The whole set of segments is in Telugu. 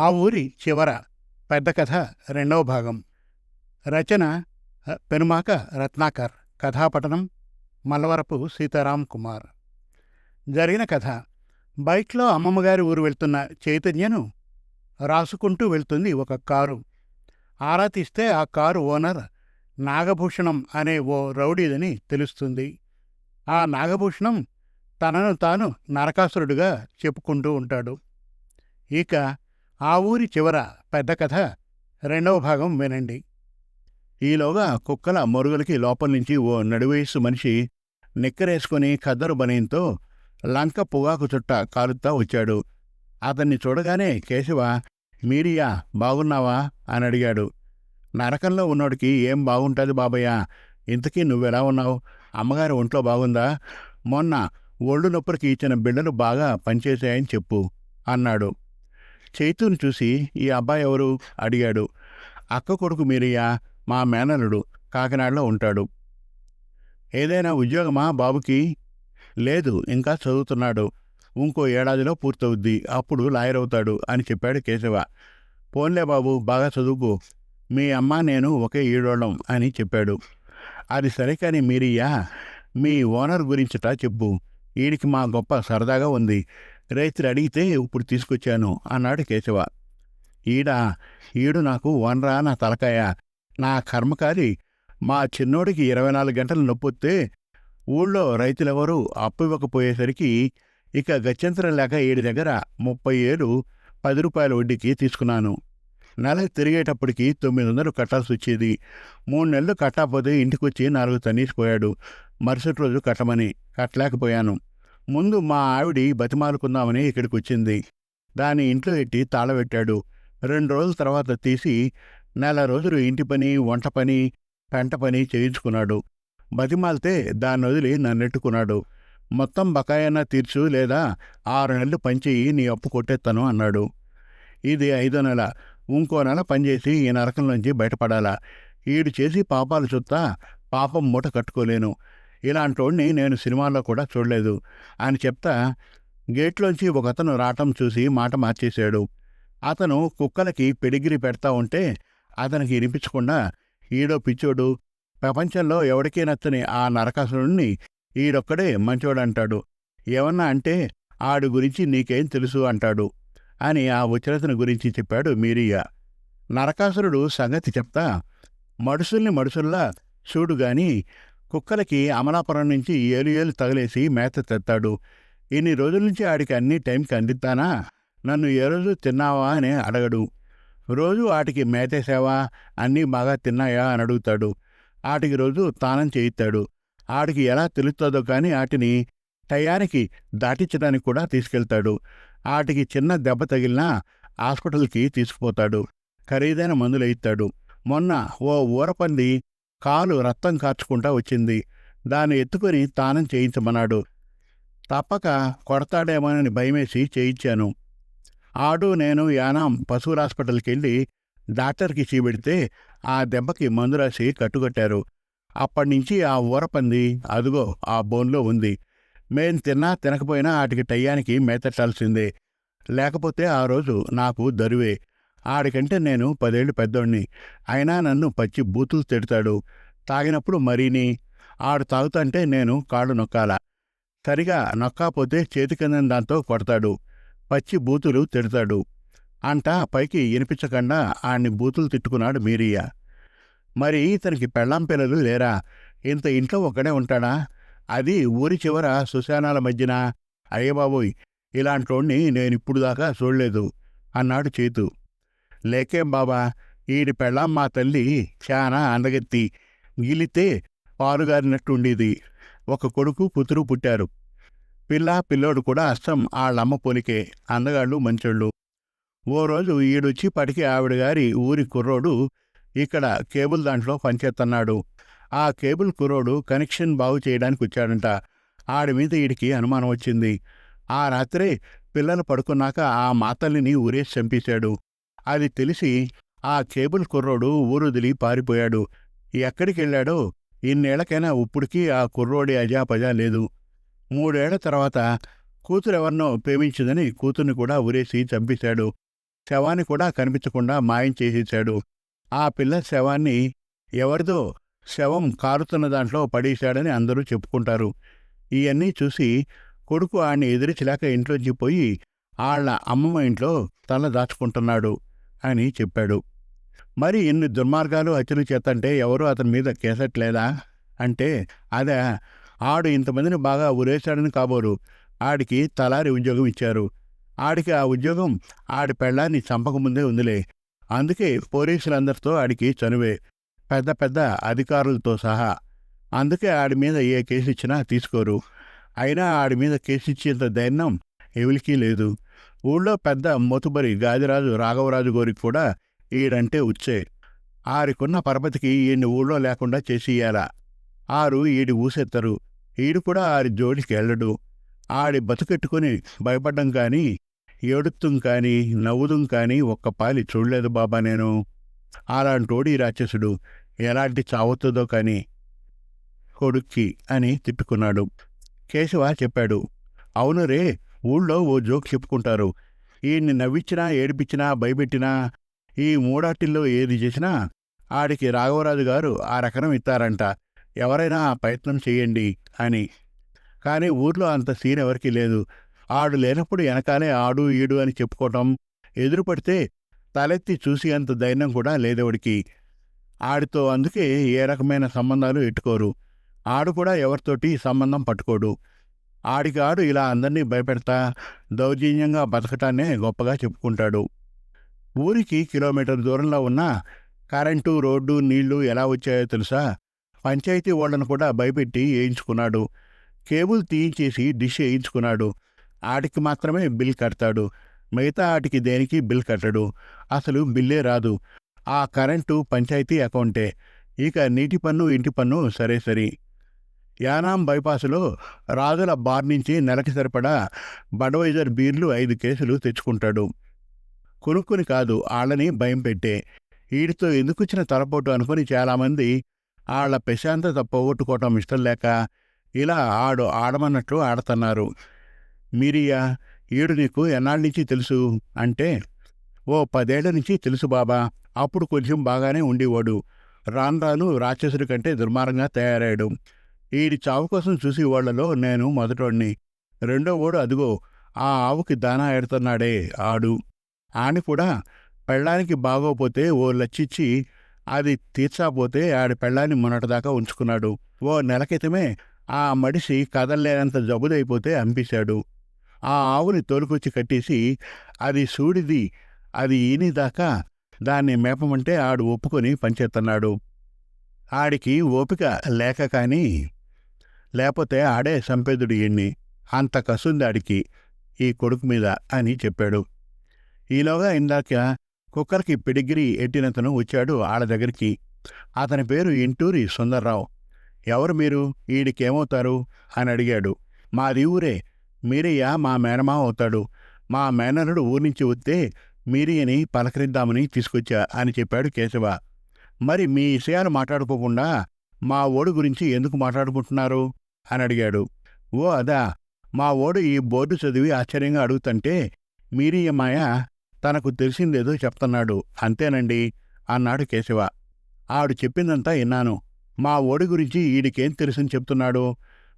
ఆ ఊరి చివర పెద్ద కథ రెండవ భాగం. రచన పెనుమాక రత్నాకర్. కథాపఠనం మల్లవరపు సీతారాం కుమార్. జరిగిన కథ. బైక్లో అమ్మమ్మగారి ఊరు వెళ్తున్న చైతన్యను రాసుకుంటూ వెళ్తుంది ఒక కారు. ఆరా తీస్తే ఆ కారు ఓనర్ నాగభూషణం అనే ఓ రౌడీదని తెలుస్తుంది. ఆ నాగభూషణం తనను తాను నరకాసురుడుగా చెప్పుకుంటూ ఉంటాడు. ఇక ఆ ఊరి చివర పెద్ద కథ రెండవ భాగం వినండి. ఈలోగా కుక్కల మొరుగులకి లోపల నుంచి ఓ నడివయస్సు మనిషి నిక్కరేసుకుని ఖద్దరు బనయంతో లంక పొగాకు చుట్ట కాలుతా వచ్చాడు. అతన్ని చూడగానే కేశవ మీరియా బాగున్నావా? అని అడిగాడు. నరకంలో ఉన్నోడికి ఏం బాగుంటుంది బాబయ్య? ఇంతకీ నువ్వెలా ఉన్నావు? అమ్మగారి ఒంట్లో బాగుందా? మొన్న ఒళ్ళు నొప్పులకి ఇచ్చిన బిళ్ళలు బాగా పనిచేశాయని చెప్పు అన్నాడు. చైతుని చూసి ఈ అబ్బాయి ఎవరు? అడిగాడు. అక్క కొడుకు మీరయ్యా మా మేనలుడు కాకినాడలో ఉంటాడు. ఏదైనా ఉద్యోగమా బాబుకి? లేదు ఇంకా చదువుతున్నాడు. ఇంకో ఏడాదిలో పూర్తవుద్ది అప్పుడు లాయర్ అవుతాడు అని చెప్పాడు కేశవ. పోన్లే బాబు బాగా చదువుకో. మీ అమ్మ నేను ఒకే ఈడోళ్ళం అని చెప్పాడు. అది సరే కానీ మీరయ్యా మీ ఓనర్ గురించిట చెప్పు. ఈడికి మా గొప్ప సరదాగా ఉంది. రైతులు అడిగితే ఇప్పుడు తీసుకొచ్చాను అన్నాడు కేశవ. ఈడ ఈడు నాకు వనరా నా తలకాయ. నా కర్మకారి మా చిన్నోడికి ఇరవై నాలుగు గంటలు నొప్పొస్తే ఊళ్ళో రైతులెవరూ అప్పు ఇవ్వకపోయేసరికి ఇక గత్యంతరం లేక ఈడి దగ్గర ముప్పై ఏడు పది రూపాయల వడ్డీకి తీసుకున్నాను. నెల తిరిగేటప్పటికి తొమ్మిది వందలు కట్టాల్సి వచ్చేది. మూడు నెలలు కట్టకపోతే ఇంటికొచ్చి నాలుగు తన్నీసిపోయాడు. మరుసటి రోజు కట్టమని కట్టలేకపోయాను. ముందు మా ఆవిడి బతిమాలుకుందామని ఇక్కడికి వచ్చింది దాని ఇంట్లో ఎట్టి తాళబెట్టాడు. రెండు రోజుల తర్వాత తీసి నెల రోజులు ఇంటి పని వంట పని పెంట పని చేయించుకున్నాడు. బతిమాలితే దాన్ని వదిలి నన్నెట్టుకున్నాడు. మొత్తం బకాయన్నా తీర్చు లేదా ఆరు నెలలు పనిచేయి నీ అప్పు కొట్టేస్తాను అన్నాడు. ఇది ఐదో నెల. ఇంకో నెల పనిచేసి ఈ నరకంలోంచి బయటపడాలా. ఈడు చేసి పాపాలు చూస్తా పాపం మూట కట్టుకోలేను. ఇలాంటోడిని నేను సినిమాల్లో కూడా చూడలేదు. అని చెప్తా గేట్లోంచి ఒకతను రావటం చూసి మాట మార్చేశాడు. అతను కుక్కలకి పెడిగిరి పెడతా ఉంటే అతనికి వినిపించకుండా ఈడో పిచ్చోడు ప్రపంచంలో ఎవడికి నచ్చని ఆ నరకాసురుణ్ణి ఈడొక్కడే మంచోడంటాడు. ఏమన్నా అంటే ఆడు గురించి నీకేం తెలుసు అంటాడు. అని ఆ ఉచరతను గురించి చెప్పాడు మీరియా నరకాసురుడు సంగతి చెప్తా మడుసుల్ని మడుసుల్లా చూడు గాని కుక్కలకి అమలాపురం నుంచి ఏలు ఏలు తగిలేసి మేత తెత్తాడు. ఇన్ని రోజుల నుంచి ఆడికి అన్ని టైంకి అందిస్తానా నన్ను ఏ రోజు తిన్నావా అని అడగడు. రోజు ఆటికి మేతేసావా? అన్నీ బాగా తిన్నాయా? అని అడుగుతాడు. ఆటికి రోజు తానం చేయిస్తాడు ఆడికి ఎలా తెలుస్తుందో కానీ ఆటిని టయానికి దాటించడానికి కూడా తీసుకెళ్తాడు. ఆటికి చిన్న దెబ్బ తగిలినా హాస్పిటల్కి తీసుకుపోతాడు. ఖరీదైన మందులు ఇస్తాడు మొన్న ఓ ఊరపంది కాలు రక్తం కార్చుకుంటా వచ్చింది. దాన్ని ఎత్తుకొని తానం చేయించమన్నాడు. తప్పక కొడతాడేమోనని భయమేసి చేయించాను. ఆడు నేను యానాం పశువుల హాస్పిటల్కి వెళ్ళి డాక్టర్కి చీబెడితే ఆ దెబ్బకి మందు రాసి కట్టుకట్టారు. అప్పటినుంచి ఆ ఊరపంది అదుగో ఆ బోన్లో ఉంది. మేం తిన్నా తినకపోయినా ఆటికి టయానికి మేతట్టాల్సిందే. లేకపోతే ఆ రోజు నాకు దరువే. ఆడికంటే నేను పదేళ్ళు పెద్దోణ్ణి అయినా నన్ను పచ్చి బూతులు తిడతాడు. తాగినప్పుడు మరీని. ఆడు తాగుతంటే నేను కాళ్ళు నొక్కాల. సరిగా నొక్కాపోతే చేతికందని దాంతో కొడతాడు. పచ్చి బూతులు తిడతాడు. అంట పైకి వినిపించకుండా ఆడిని బూతులు తిట్టుకున్నాడు మీరియా. మరి ఇతనికి పెళ్ళాం పిల్లలు లేరా? ఇంత ఇంట్లో ఒక్కడే ఉంటాడా? అది ఊరి చివర సుశానాల మధ్యన? అయ్యబాబోయ్ ఇలాంటోణ్ణి నేనిప్పుడు దాకా చూడలేదు అన్నాడు చేతు. లేకేం బాబా ఈడి పెళ్ళాం మా తల్లి చాలా అందగెత్తి. గిలితే పాలుగారినట్టుండేది ఒక కొడుకు కూతురు పుట్టారు. పిల్ల పిల్లోడు కూడా అస్తం ఆళ్ళమ్మ పోలికే అందగాళ్ళు మంచోళ్ళు. ఓ రోజు ఈడొచ్చి పటికి ఆవిడ గారి ఊరి కుర్రోడు ఇక్కడ కేబుల్ దాంట్లో పనిచేస్తున్నాడు ఆ కేబుల్ కుర్రోడు కనెక్షన్ బాగు చేయడానికి వచ్చాడంట. ఆడి మీద ఈడికి అనుమానం వచ్చింది. ఆ రాత్రే పిల్లలు పడుకున్నాక ఆ మాతల్లిని ఊరేసి చంపేశాడు. అది తెలిసి ఆ కేబుల్ కుర్రోడు ఊరుదిలి పారిపోయాడు. ఎక్కడికెళ్ళాడో ఇన్నేళ్ళకైనా ఇప్పుడికి ఆ కుర్రోడి అజాపజా లేదు. మూడేళ్ళ తర్వాత కూతురెవరినో ప్రేమించిందని కూతుర్ని కూడా ఉరేసి చంపేశాడు. శవాన్ని కూడా కనిపించకుండా మాయం చేసేశాడు. ఆ పిల్ల శవాన్ని ఎవరిదో శవం కారుతున్న దాంట్లో పడేశాడని అందరూ చెప్పుకుంటారు. ఇవన్నీ చూసి కొడుకు ఆడిని ఎదిరించలేక ఇంట్లోంచి పోయి ఆళ్ళ అమ్మమ్మ ఇంట్లో తల దాచుకుంటున్నాడు. అని చెప్పాడు. మరి ఇన్ని దుర్మార్గాలు హత్యలు చేతంటే ఎవరూ అతని మీద కేసట్లేదా? అంటే అదే ఆడు ఇంతమందిని బాగా ఉరేశాడని కాబోరు ఆడికి తలారి ఉద్యోగం ఇచ్చారు. ఆడికి ఆ ఉద్యోగం ఆడి పెళ్ళాన్ని చంపకముందే ఉందిలే. అందుకే పోలీసులందరితో ఆడికి చనువే. పెద్ద పెద్ద అధికారులతో సహా. అందుకే ఆడి మీద ఏ కేసు ఇచ్చినా తీసుకోరు. అయినా ఆడి మీద కేసు ఇచ్చేంత ధైర్యం ఎవరికీ లేదు. ఊళ్ళో పెద్ద మొతుబరి గాదిరాజు రాఘవరాజు గోరికి కూడా ఈడంటే ఉచ్చే. ఆరికున్న పరపతికి ఈయన్ని ఊళ్ళో లేకుండా చేసియ్యాలా. ఆరు ఈడి ఊసెత్తరు. ఈడు కూడా ఆరి జోడికి వెళ్ళడు ఆడి బతుకెట్టుకుని భయపడ్డం కానీ ఏడుత్తుం కానీ నవ్వుదుం కానీ ఒక్క పాలి చూడలేదు బాబా నేను. అలాంటోడి రాక్షసుడు. ఎలాంటి చావుతుందో కానీ కొడుక్కి అని తిట్టుకున్నాడు కేశవ చెప్పాడు అవును రే ఊళ్ళో ఓ జోక్ చెప్పుకుంటారు. ఈయన్ని నవ్విచ్చినా ఏడిపించినా భయపెట్టినా ఈ మూడాటిల్లో ఏది చేసినా ఆడికి రాఘవరాజు గారు ఆ రకం ఇస్తారంట. ఎవరైనా ఆ ప్రయత్నం చేయండి అని. కానీ ఊర్లో అంత సీన్ ఎవరికీ లేదు. ఆడు లేనప్పుడు వెనకాలే ఆడు ఈడు అని చెప్పుకోవటం ఎదురుపడితే తలెత్తి చూసి అంత దైన్యం కూడా లేదెవడికి. ఆడితో అందుకే ఏ రకమైన సంబంధాలు ఎట్టుకోరు. ఆడు కూడా ఎవరితోటి సంబంధం పట్టుకోడు. ఆడికాడు ఇలా అందరినీ భయపెడతా దౌర్జన్యంగా బతకటాన్నే గొప్పగా చెప్పుకుంటాడు. ఊరికి కిలోమీటర్ దూరంలో ఉన్న కరెంటు రోడ్డు నీళ్ళు ఎలా వచ్చాయో తెలుసా? పంచాయతీ వాళ్ళను కూడా భయపెట్టి వేయించుకున్నాడు కేబుల్ తీయించేసి డిష్ వేయించుకున్నాడు ఆటికి మాత్రమే బిల్ కడతాడు. మిగతా ఆటికి దేనికి బిల్ కట్టడు. అసలు బిల్లే రాదు. ఆ కరెంటు పంచాయతీ అకౌంటే. ఇక నీటి పన్ను ఇంటి పన్ను సరే సరి యానాం బైపాసులో రాజుల బార్ నుంచి నెలకి సరిపడా బడవైజర్ బీర్లు ఐదు కేసులు తెచ్చుకుంటాడు. కొనుక్కుని కాదు ఆళ్ళని భయం పెట్టే. వీడితో ఎందుకొచ్చిన తలపోటు అనుకుని చాలామంది ఆళ్ళ ప్రశాంతత పోగొట్టుకోవటం ఇష్టం లేక ఇలా ఆడు ఆడమన్నట్లు ఆడుతున్నారు. మీరియా ఈడు నీకు ఎన్నాళ్ళ నుంచి తెలుసు? అంటే ఓ పదేళ్ళ నుంచి తెలుసు బాబా అప్పుడు కొంచెం బాగానే ఉండేవాడు. రాను రాను రాక్షసుడి కంటే దుర్మార్గంగా తయారయ్యాడు. ఈడి చావు కోసం చూసి వాళ్ళలో నేను మొదటోణ్ణి రెండో ఓడు అదిగో ఆ ఆవుకి దానా ఎడుతున్నాడే ఆడు. ఆని కూడా పెళ్ళానికి బాగోపోతే ఓ లచ్చిచ్చి అది తీర్చాపోతే ఆడి పెళ్ళాన్ని మొన్నటిదాకా ఉంచుకున్నాడు. ఓ నెల క్రితమే ఆ మడిసి కదలలేనంత జబ్బుదైపోతే అంపేశాడు. ఆ ఆవుని తోలుకొచ్చి కట్టేసి అది సూడిది అది ఈనిదాకా దాన్ని మేపమంటే ఆడు ఒప్పుకొని పనిచేస్తున్నాడు ఆడికి ఓపిక లేక కానీ లేకపోతే ఆడే సంపేదుడు ఎన్ని? అంత కసుంది ఆడికి ఈ కొడుకు మీద అని చెప్పాడు. ఈలోగా ఇందాక కుక్కర్కి పిడిగిరి ఎట్టినతను వచ్చాడు ఆడ దగ్గరికి. అతని పేరు ఇంటూరి సుందర్రావు. ఎవరు మీరు? ఈడికేమవుతారు? అని అడిగాడు. మాది ఊరే. మీరయ్య మా మేనమా అవుతాడు. మా మేనరుడు ఊరి నుంచి వస్తే మీరియని పలకరిద్దామని తీసుకొచ్చా అని చెప్పాడు కేశవ. మరి మీ విషయాలు మాట్లాడుకోకుండా మా ఓడు గురించి ఎందుకు మాట్లాడుకుంటున్నారు? అని అడిగాడు. ఓ అదా. మా ఓడు ఈ బోర్డు చదివి ఆశ్చర్యంగా అడుగుతుంటే మీరియమ్మాయ తనకు తెలిసిందేదో చెప్తున్నాడు. అంతేనండి అన్నాడు కేశవ. ఆడు చెప్పిందంతా విన్నాను. మా ఓడి గురించి ఈడికేం తెలుసని చెప్తున్నాడు.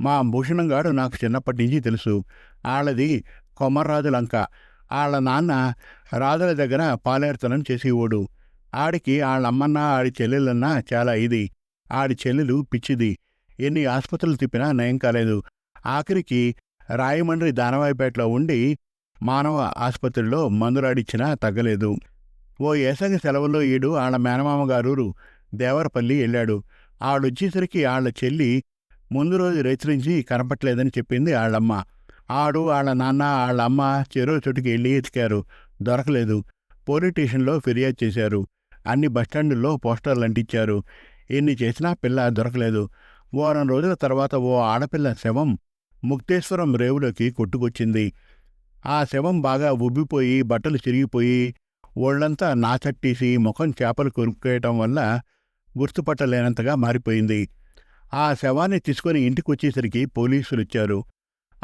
మా భూషణంగాడు నాకు చిన్నప్పటి నుంచి తెలుసు. ఆళ్ళది కొమర్రాజు లంక. ఆళ్ళ నాన్న రాజుల దగ్గర పాలేర్తనం చేసేవాడు. ఆడికి ఆళ్ళమ్మన్న ఆడి చెల్లెలన్నా చాలా ఇది. ఆడి చెల్లెలు పిచ్చిది. ఎన్ని ఆసుపత్రులు తిప్పినా నయం కాలేదు. ఆఖరికి రాయమండ్రి దానవాయిపేటలో ఉండి మానవ ఆసుపత్రిలో మందులాడిచ్చినా తగ్గలేదు. ఓ ఏసంగి సెలవుల్లో ఈడు ఆళ్ళ మేనమామ గారూరు దేవరపల్లి వెళ్ళాడు ఆడొచ్చేసరికి ఆళ్ళ చెల్లి ముందు రోజు రెచ్చరించి కనపట్లేదని చెప్పింది ఆళ్ళమ్మ. ఆడు ఆళ్ళ నాన్న ఆళ్ళ అమ్మ చెరువు చుట్టుకి వెళ్ళి ఎతికారు. దొరకలేదు. పోలీస్ స్టేషన్లో ఫిర్యాదు చేశారు. అన్ని బస్టాండుల్లో పోస్టర్లు అంటించారు ఎన్ని చేసినా పిల్ల దొరకలేదు. వారం రోజుల తర్వాత ఓ ఆడపిల్ల శవం ముక్తేశ్వరం రేవులోకి కొట్టుకొచ్చింది. ఆ శవం బాగా ఉబ్బిపోయి బట్టలు చిరిగిపోయి ఒళ్ళంతా నాచట్టేసి ముఖం చేపలు కొరుక్కేయటం వల్ల గుర్తుపట్టలేనంతగా మారిపోయింది. ఆ శవాన్ని తీసుకొని ఇంటికి వచ్చేసరికి పోలీసులు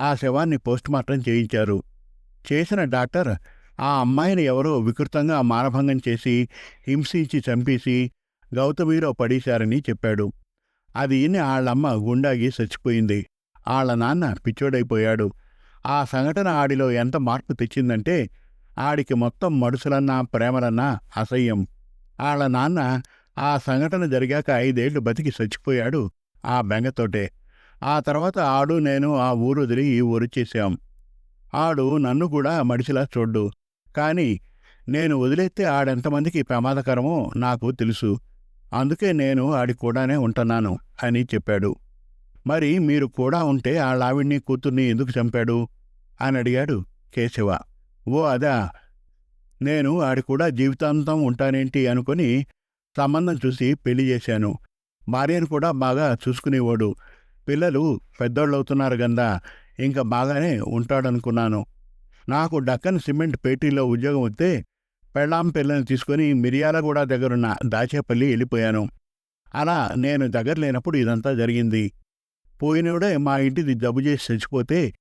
ఆ శవాన్ని పోస్టుమార్టం చేయించారు. చేసిన డాక్టర్ ఆ అమ్మాయిని ఎవరో వికృతంగా మానభంగం చేసి హింసించి చంపేసి గౌతమిలో పడేశారని చెప్పాడు. అది విని ఆళ్ళమ్మ గుండాగి చచ్చిపోయింది. ఆళ్ళ నాన్న పిచ్చోడైపోయాడు. ఆ సంఘటన ఆడిలో ఎంత మార్పు తెచ్చిందంటే ఆడికి మొత్తం మడుసులన్నా ప్రేమలన్నా అసహ్యం. ఆళ్ళ నాన్న ఆ సంఘటన జరిగాక ఐదేళ్ళు బతికి చచ్చిపోయాడు ఆ బెంగతోటే. ఆ తర్వాత ఆడు నేను ఆ ఊరు వదిలి ఈ ఊరు చేశాం. ఆడు నన్ను కూడా మడిసిలా చూడ్డు. కాని నేను వదిలేస్తే ఆడెంతమందికి ప్రమాదకరమో నాకు తెలుసు. అందుకే నేను ఆడి కూడానే ఉంటున్నాను అని చెప్పాడు. మరి మీరు కూడా ఉంటే ఆ లావిణ్ణి కూతుర్ని ఎందుకు చంపాడు? అని అడిగాడు కేశవ. ఓ అదా నేను ఆడి కూడా జీవితాంతం ఉంటానేంటి అనుకుని సంబంధం చూసి పెళ్ళి చేశాను. భార్యను కూడా బాగా చూసుకునేవాడు. పిల్లలు పెద్దోళ్ళవుతున్నారు గందా ఇంకా బాగానే ఉంటాడనుకున్నాను. నాకు డక్కన్ సిమెంట్ పేటీలో ఉద్యోగం వస్తే పెళ్ళాం పిల్లని తీసుకుని మిరియాలగూడ దగ్గరున్న దాచేపల్లి వెళ్ళిపోయాను అలా నేను దగ్గర లేనప్పుడు ఇదంతా జరిగింది. పోయినోడే మా ఇంటిది జబ్బు చేసి చచ్చిపోతే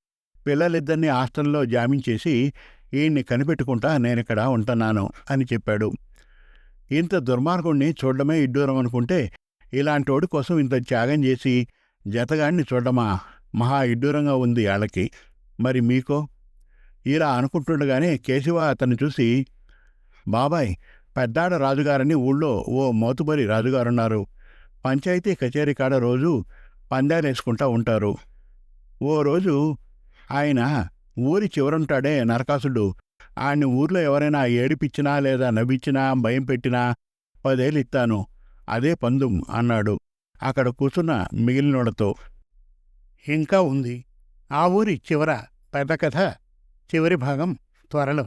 పిల్లలిద్దరినీ హాస్టల్లో జామీన్ చేసి ఈయన్ని కనిపెట్టుకుంటా నేనిక్కడ ఉంటున్నాను అని చెప్పాడు. ఇంత దుర్మార్గుణ్ణి చూడడమే ఇడ్డూరం అనుకుంటే ఇలాంటోడి కోసం ఇంత త్యాగం చేసి జతగాడిని చూడడమా? మహా ఇడ్డూరంగా ఉంది వాళ్ళకి మరి మీకో? ఇలా అనుకుంటుండగానే కేశవ అతన్ని చూసి బాబాయ్ పెద్దాడ రాజుగారని ఊళ్ళో ఓ మోతుబరి రాజుగారున్నారు. పంచాయతీ కచేరీ కాడ రోజు పందాలేసుకుంటా ఉంటారు. ఓ రోజు ఆయన ఊరి చివరుంటాడే నరకాసుడు. ఆయన్ని ఊర్లో ఎవరైనా ఏడిపిచ్చినా లేదా నవ్వించినా భయం పెట్టినా పదేళ్ళు ఇస్తాను అదే పందుం అన్నాడు. అక్కడ కూర్చున్న మిగిలినోడతో ఇంకా ఉంది. ఆ ఊరి చివర పెద్ద కథ చివరి భాగం త్వరలో.